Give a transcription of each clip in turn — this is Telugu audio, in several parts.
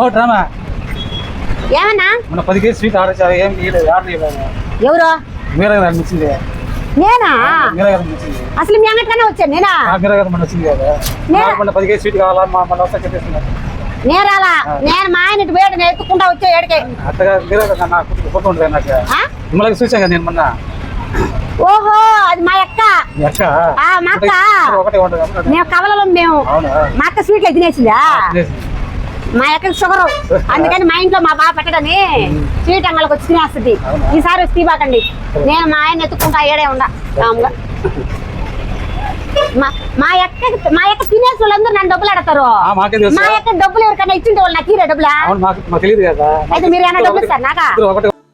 ఓ డ్రామా. ఏమన్నా? మన పది కేజీ స్వీట్ ఆర్డర్ చేయాలి ఏం ఇవ్వలేదు ఆర్డర్ ఇవ్వలేదు ఎవరు? మీరే కదా అనిపించింది నేనా? మీరే కదా అనిపించింది అసలు మీ అంగటికన్నా వచ్చాను నేనా? మీరే కదా మన వచ్చింది కదా. మన పది కేజీ స్వీట్ కావాలా మా మన వస్తా చెప్పేస్తున్నారు. నేరాలా? నేను మా ఆయన వేడి నేను ఎత్తుకుంటా వచ్చే ఏడికే. అత్తగా మీరే కదా నాకు ఫోటో ఉంటుంది నాకు? మిమ్మల్ని చూసాను కదా నేను మొన్న. ఓహో అది మా అక్క. మీ అక్క? మేము కవలలో మేము మా అక్క స్వీట్లు తినేసింది. మా అక్కకి షుగర్. అందుకని మా ఇంట్లో మా బాబు పెట్టడని స్వీట్ అంగళ్ళకి వచ్చి తినేస్తుంది? ఈసారి వచ్చి తీబాకండి నేను మా ఆయన ఎత్తుకుంటా ఏడే ఉండా. రాముగా. మా మా అక్క మా అక్క తినేసి వాళ్ళందరూ నన్ను డబ్బులు అడతారు ఆ, మాకే తెలుసు. మా అక్క డబ్బులు ఎవరికన్నా ఇచ్చింటే వాళ్ళు నాకు ఇరే డబ్బులా? అవును మాకు మాకు తెలియదు కదా. అయితే మీరు ఏమైనా డబ్బులు ఇస్తారు నాకా?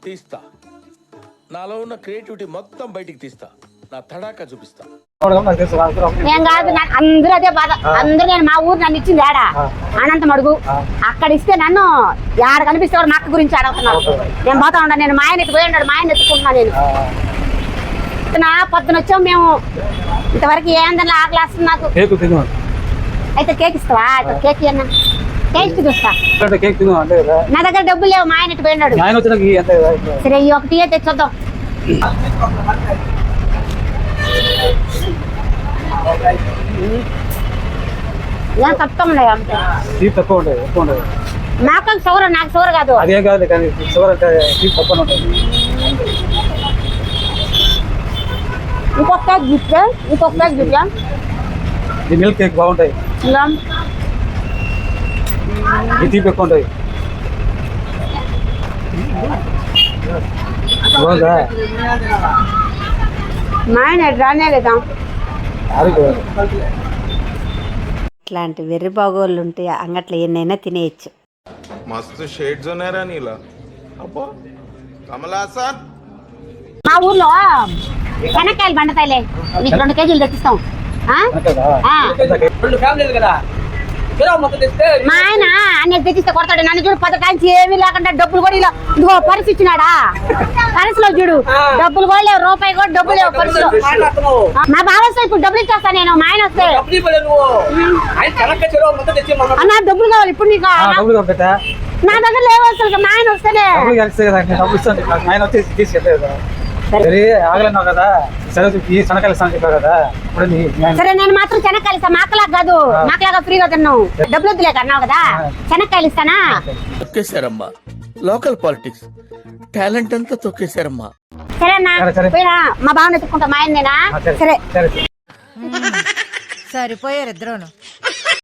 తీస్తా. నాలో ఉన్న క్రియేటివిటీ మొత్తం బయటికి తీస్తా. నా తడాకా చూపిస్తా. నేను కాదు నాకు అందరూ అదే బాధ. అందరూ నేను మా ఊరు నన్ను ఇచ్చింది ఏడా? ఆ. అనంత మడుగు ఆ. అక్కడ ఇస్తే నన్ను ఆడ కనిపిస్తే వాడు మా అక్క గురించి అడుగుతున్నాను. నేను పోతా ఉన్నా నేను మా ఆయన ఎత్తి పోయి ఉన్నాడు మా ఆయన ఎత్తుకుంటున్నా నేను. పొద్దున పొద్దున వచ్చాం మేము. ఇంతవరకు ఏందని ఆకలి వస్తుంది నాకు? కేక్ తిను అయితే కేక్ ఇస్తావా? అయితే కేక్ అన్న చూస్తా. కేక్ కదా నా దగ్గర డబ్బులు లేవు మా ఆయన పోయినాడు. సరే ఈ ఒకటి అయితే తెచ్చొద్దాం ఏం తప్పకుండా ఉన్నాయి అంతే స్వీట్ తక్కువ ఉంటుంది ఎక్కువ ఉంటుంది నాకు షుగర్ నాకు షుగర్ కాదు అదేం కాదు కానీ షుగర్ అంటే స్వీట్ తక్కువ ఉంటుంది ఇంకొక కేక్ గిఫ్ట్ ఇంకొక కేక్ గిఫ్ట్ ఈ మిల్క్ కేక్ బాగుంటాయి ఇంకా ఈ తీపి ఎక్కువ ఉంటాయి బాగుందా ఇట్లాంటి వెర్రి బాగోళ్ళు ఉంటే అంగట్లో ఎన్నైనా తినేయచ్చు. మస్తు షేడ్స్ ఉన్నారా నీలా. అబ్బో కమలాసన్ మా ఊర్లో శనక్కాయలు బండతాయిలే మీకు రెండు కేజీలు తెచ్చిస్తాం. మా ఆయన అన్ని తెచ్చిస్తే కొడతాడు. నన్ను చూడు పథకానికి ఏమీ లేకుండా డబ్బులు కూడా ఇలా ఇదిగో పర్సు ఇచ్చినాడా? పర్సులో చూడు డబ్బులు కూడా లేవు రూపాయి కూడా డబ్బులు లేవు ఆ, మా బావ వస్తే ఇప్పుడు డబ్బులు ఇచ్చేస్తా నేను మా ఆయన వస్తే. ఆయన అన్న డబ్బులు కావాలి ఇప్పుడు నీకు నా దగ్గర లేవు అసలు మా ఆయన వస్తేనే. సరే. ఆగలేన్నావు కదా. సరే ఈ సనకాయలు ఇస్తాను చెప్పావు కదా. ఇప్పుడు నీ మీ ఆయన- సరే నేను మాత్రం శనక్కాయలు ఇస్తా. మాకలాగా కాదు. మాకలాగా ఫ్రీగా తిన్నావు డబ్బులు వద్దులేక అన్నావు కదా. శనక్కాయలు ఇస్తానా? తొక్కేశారమ్మా. లోకల్ పాలిటిక్స్ టాలెంట్ అంతా తొక్కేశారమ్మా. సరే అన్న సరే, సరే. పోయినా మా బావని ఎత్తుకుంటా. మా ఆయనేనా ఆ, సరే. సరే. సరే సరిపోయారు ఇద్దరును.